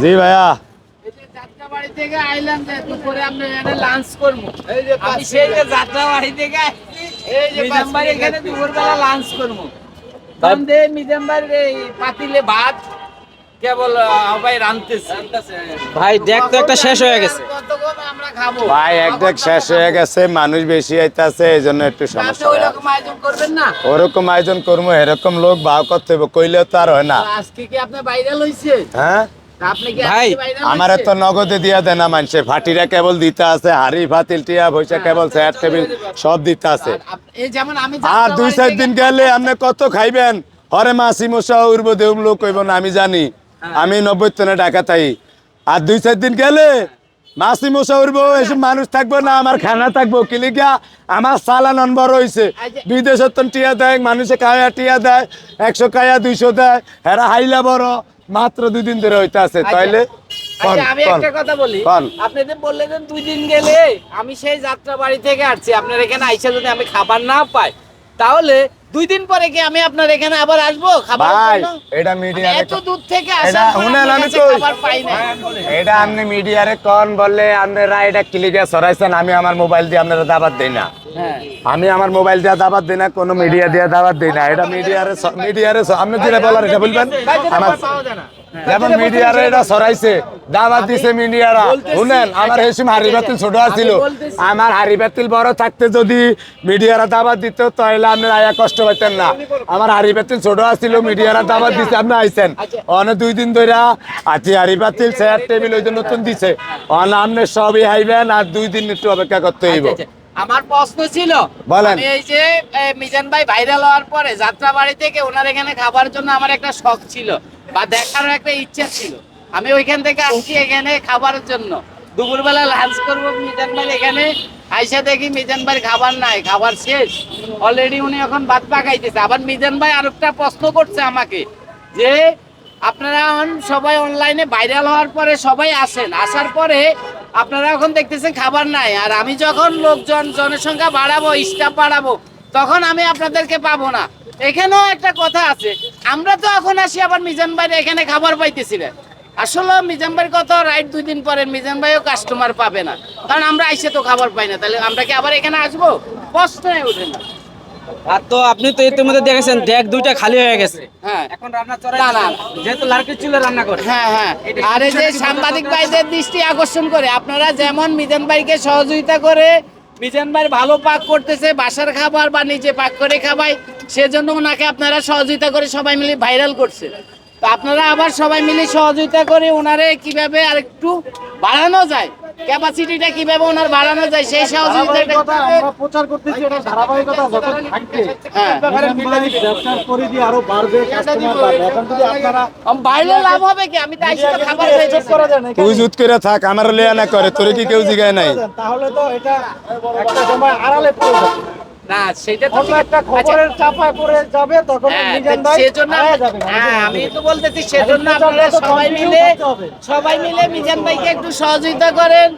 জি ভাইয়া। এই যে যাত্রাবাড়ি থেকে আইলাম যে দুপুরে আমরা এখানে লাঞ্চ করব। আমি সেই যে যাত্রাবাড়ি থেকে আসছি, মিজানবাড়ি এখানে দুপুরবেলা লাঞ্চ করব। দাম দে মিজানবাড়ির ভাত কেবল ভাই রানতেছে ভাই দেখ তো একটা শেষ হয়ে গেছে। ভাই এক দেখ শেষ হয়ে গেছে মানুষ বেশি আইতাছে এই জন্য একটু সমস্যা ওই হয়। রকম আয়োজন করবেন না? ওরকম আয়োজন করব এরকম লোক ভাও করতে হবে কইলেও তো আর হয় না। আজকে কি আপনার ভাইরাল হইছে হ্যাঁ? ভাই, আমার তো নগদে দিয়া দেয় না মানুষে ফাটিরা কেবল দিতে আছে হাড়ি ফাতিল টিয়া পয়সা কেবল চেয়ার টেবিল সব দিতে আছে। আর যেমন আমি আর দুই চার দিন গেলে আপনি কত খাইবেন? হরে মাসি মশা উড়বো দেউম লোক কইব না আমি জানি। আমি নব্বই টনে টাকা তাই আর দুই চার দিন গেলে মাসি মশা উড়বো এসব মানুষ থাকব না আমার খানা থাকব। কিলিকা আমার চালান বড় হয়েছে বিদেশের তো টিয়া দেয় মানুষে কায়া টিয়া দেয় একশো কায়া দুইশো দেয় হেরা হাইলা বড়। মাত্র দুই দিন ধরে হইতে আছে আচ্ছা। তাইলে আচ্ছা আমি একটা কথা বলি আপনি যে বললেন দুই দিন গেলে আমি সেই যাত্রা বাড়ি থেকে আসছি আপনার এখানে আইসা যদি আমি খাবার না পাই তাহলে দুই দিন পরে কি আমি আপনার এখানে আবার আসব? খাবার ভাই এটা মিডিয়া এত দূর থেকে পর শুনেন আমি। খাবার পাই না এটা আপনি মিডিয়ারে কন বললে আপনারা এটা ক্লিকে সরাইছেন আমি আমার মোবাইল দিয়ে আপনারা দাবাত দেই না। হ্যাঁ। আমি আমার মোবাইল দিয়ে দাবাত দিই না কোনো মিডিয়া দিয়ে দাবাত দিই না। এটা মিডিয়ারে মিডিয়ারে আপনি যেটা বলার এটা বলবেন? আমার। যেমন মিডিয়ারে এটা সরাইছে। দাবাত দিছে মিডিয়ারা। শুনেন আমার হেসিম হারি বাতিল ছোট আছিল। আমার হারি বাতিল বড় থাকতে যদি মিডিয়ারা দাবাত দিত তাহলে আপনি আয়া কষ্ট পাইতেন না। আমার হারি বাতিল ছোট আছিল মিডিয়ারা দাবাত দিছে আপনি আইছেন। অনেক দুই দিন ধরে আছি হারি বাতিল চেয়ার টেবিল ওই নতুন দিছে। অন আপনি সবই হাইবেন আর দুই দিন একটু অপেক্ষা করতে হইব। আচ্ছা, আচ্ছা। আমার প্রশ্ন ছিল বলেন। এই যে মিজান ভাই ভাইরাল হওয়ার পরে যাত্রা বাড়ি থেকে ওনার এখানে খাবার জন্য আমার একটা শখ ছিল বা দেখার একটা ইচ্ছা ছিল। আমি ওইখান থেকে আসছি এখানে খাবারের জন্য। দুপুরবেলা লাঞ্চ করব মিজান ভাই এখানে। আইসা দেখি মিজান ভাই খাবার নাই, খাবার শেষ। অলরেডি উনি এখন ভাত পাকাইতেছে আবার মিজান ভাই আরেকটা প্রশ্ন করছে আমাকে যে, আপনারা এখন সবাই অনলাইনে ভাইরাল হওয়ার পরে সবাই আসেন। আসার পরে আপনারা এখন দেখতেছেন খাবার নাই। আর আমি যখন লোকজন, জনসংখ্যা বাড়াবো স্টাফ বাড়াবো, তখন আমি আপনাদেরকে পাবো না। এখানেও একটা কথা আছে। আমরা তো এখন আসি আবার মিজান ভাই এখানে খাবার পাইতেছি না। আসলে মিজান ভাইয়ের কত রাইট দুই দিন পরে মিজান ভাইও কাস্টমার পাবে না। কারণ আমরা আইসে তো খাবার পাই না। তাহলে আমরা কি আবার এখানে আসব? প্রশ্নই ওঠে না। আর তো আপনি তো ইতিমধ্যে দেখেছেন ডেক দুইটা খালি হয়ে গেছে। হ্যাঁ। এখন রান্না না, চড়াই না। যেহেতু লার্কির চুলে রান্না করে। হ্যাঁ হ্যাঁ। আর এই যে সাংবাদিক ভাইদের দৃষ্টি আকর্ষণ করে আপনারা যেমন মিজান ভাইকে সহযোগিতা করে মিজান ভাই ভালো পাক করতেছে বাসার খাবার বা নিজে পাক করে খাবাই সেজন্য ওনাকে আপনারা সহযোগিতা করে সবাই মিলে ভাইরাল করছে। তো আপনারা আবার সবাই মিলে সহযোগিতা করে ওনারে কীভাবে আরেকটু বাড়ানো যায়? ক্যাপাসিটিটা কীভাবে ওনার বাড়ানো যায়? সেই সহযোগিতাটা আমরা প্রচার করতেছি এটা ধারাবাহিকতা যত থাকবে হ্যাঁ। ব্যবসার পরিধি আরও বাড়বে কাস্টমার বাড়বে এখন যদি আপনারা বাইরে লাভ হবে কি? আমি তো আইসি খাবার স্টপ খাইতেছি। করা যায় তুই জুত করে থাক আমার লেয়া না করে তোরে কি কেউ জিগায় নাই? তাহলে তো এটা একটা সময় আড়ালে পড়ে যাবে। না সেটা তো একটা আচ্ছা, খবরের চাপায় পড়ে যাবে তখন হ্যাঁ, মিজান ভাই সেজন্য হ্যাঁ আমি তো বলতেছি সেজন্য আপনারা সবাই মিলে সবাই মিলে মিজান ভাইকে একটু সহযোগিতা করেন।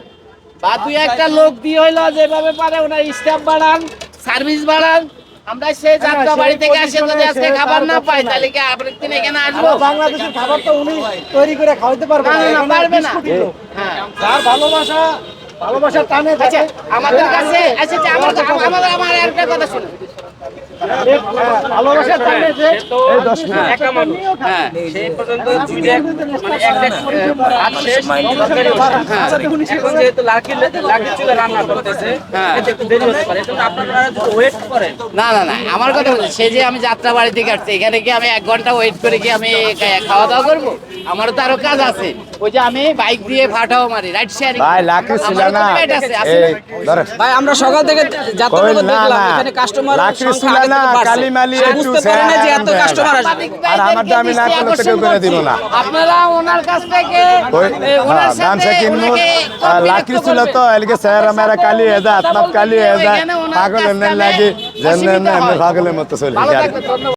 বা দুই একটা লোক দিয়ে হইল যেভাবে পারে ওনার স্টাফ বাড়ান সার্ভিস বাড়ান। আমরা সেই যাত্রা হ্যাঁ, বাড়ি থেকে আসে যদি আজকে খাবার না পাই তাহলে কি আরেক দিন এখানে আসব? বাংলাদেশের খাবার তো উনি তৈরি করে খাওয়াতে পারবে না, পারবে না। 20 কোটি লোক। হ্যাঁ। যার ভালোবাসা ভালোবাসার টানে আচ্ছা আমাদের কাছে আচ্ছা আচ্ছা, আমার আমার আমার একটা কথা শুনুন। ভালোবাসার টানে যে এই দশ মিনিট। একা মানুষ। হ্যাঁ সেই পর্যন্ত দুই ডেক মানে এক ডেক ভাত শেষ তরকারি হচ্ছে। এখন যেহেতু লার্কির লার্কির চুলে রান্না করতেছে হ্যাঁ। এতে একটু দেরি হতে পারে। কিন্তু আপনারা যদি ওয়েট করেন। না না না আমার কথা বলছি সে যে আমি যাত্রা বাড়ি থেকে আসছি এখানে কি আমি এক ঘণ্টা ওয়েট করে কি আমি খাওয়া দাওয়া করব? আমারও তো আরও কাজ আছে। ওই যে আমি বাইক দিয়ে ভাটাও মারি রাইট শেয়ারিং ভাই লাকি ছিল না। আমরা সকাল থেকে যাত্রা দেখলাম এখানে কাস্টমার না, কালিমালি একটু না যে এত কাস্টমার আসবে। আর আমার দামি না তো কেউ আকর্ষণ করে দিব না। আপনারা ওনার কাছ থেকে ওনার হ্যাঁ, সাথে কিনবো লাকড়ি ছিল তো এলকে চেহারা মেরা কালি এদা আত্মাত কালি হয়ে যায় পাগলের লাগে পাগলের মতো চলে